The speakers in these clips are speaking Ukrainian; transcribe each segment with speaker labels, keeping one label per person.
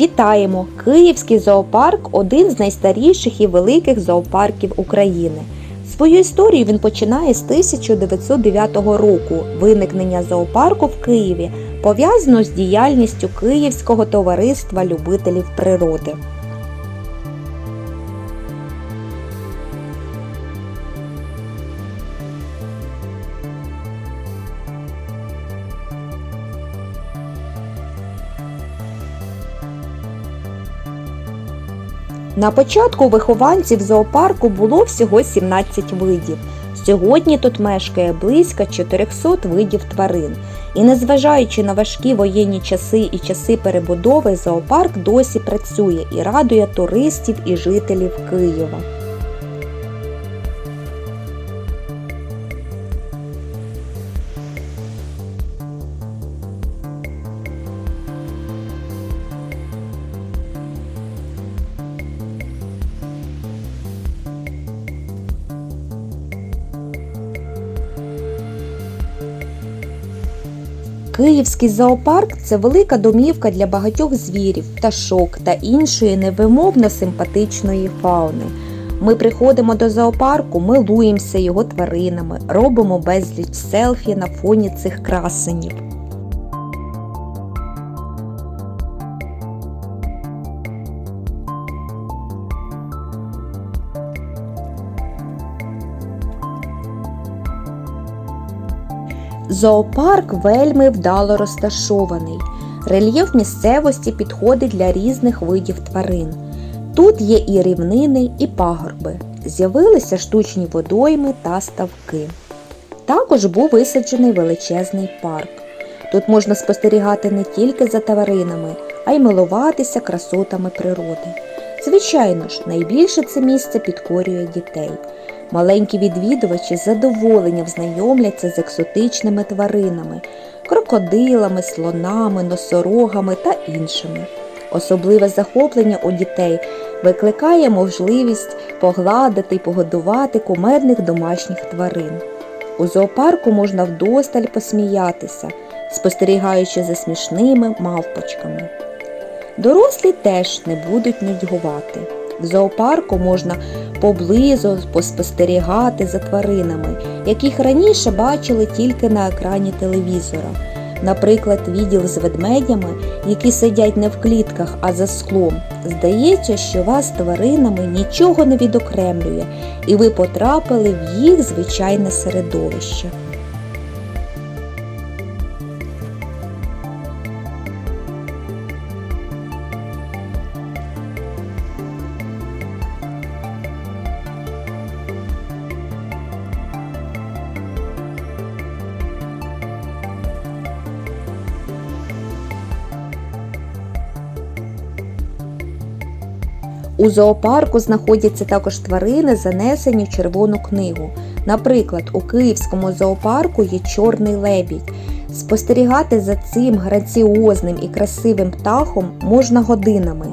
Speaker 1: Вітаємо! Київський зоопарк один з найстаріших і великих зоопарків України. Свою історію він починає з 1909 року. Виникнення зоопарку в Києві пов'язано з діяльністю Київського товариства любителів природи. На початку вихованців зоопарку було всього 17 видів. Сьогодні тут мешкає близько 400 видів тварин. І незважаючи на важкі воєнні часи і часи перебудови, зоопарк досі працює і радує туристів і жителів Києва. Київський зоопарк це велика домівка для багатьох звірів, пташок та іншої невимовно симпатичної фауни. Ми приходимо до зоопарку, милуємося його тваринами, робимо безліч селфі на фоні цих красенів. Зоопарк вельми вдало розташований. Рельєф місцевості підходить для різних видів тварин. Тут є і рівнини, і пагорби. З'явилися штучні водойми та ставки. Також був висаджений величезний парк. Тут можна спостерігати не тільки за тваринами, а й милуватися красотами природи. Звичайно ж, найбільше це місце підкорює дітей. Маленькі відвідувачі з задоволенням знайомляться з екзотичними тваринами, крокодилами, слонами, носорогами та іншими. Особливе захоплення у дітей викликає можливість погладити й погодувати кумедних домашніх тварин. У зоопарку можна вдосталь посміятися, спостерігаючи за смішними мавпочками. Дорослі теж не будуть нудьгувати. В зоопарку можна поблизу поспостерігати за тваринами, яких раніше бачили тільки на екрані телевізора. Наприклад, відділ з ведмедями, які сидять не в клітках, а за склом. Здається, що вас тваринами нічого не відокремлює, і ви потрапили в їх звичайне середовище. У зоопарку знаходяться також тварини, занесені в Червону книгу. Наприклад, у Київському зоопарку є чорний лебідь. Спостерігати за цим граціозним і красивим птахом можна годинами.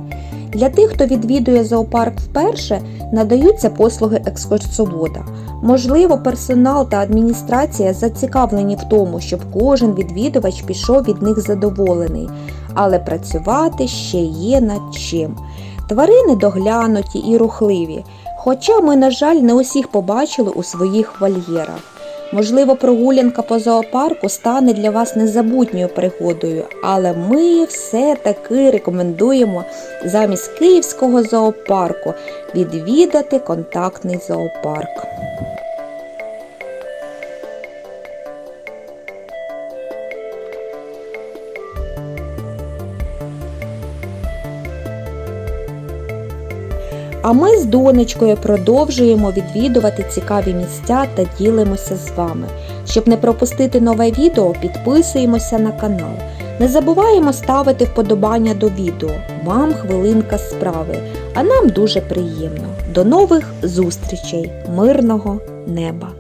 Speaker 1: Для тих, хто відвідує зоопарк вперше, надаються послуги екскурсовода. Можливо, персонал та адміністрація зацікавлені в тому, щоб кожен відвідувач пішов від них задоволений, але працювати ще є над чим. Тварини доглянуті і рухливі, хоча ми, на жаль, не усіх побачили у своїх вольєрах. Можливо, прогулянка по зоопарку стане для вас незабутньою пригодою, але ми все-таки рекомендуємо замість Київського зоопарку відвідати контактний зоопарк. А ми з донечкою продовжуємо відвідувати цікаві місця та ділимося з вами. Щоб не пропустити нове відео, підписуємося на канал. Не забуваємо ставити вподобання до відео. Вам хвилинка справи, а нам дуже приємно. До нових зустрічей, мирного неба!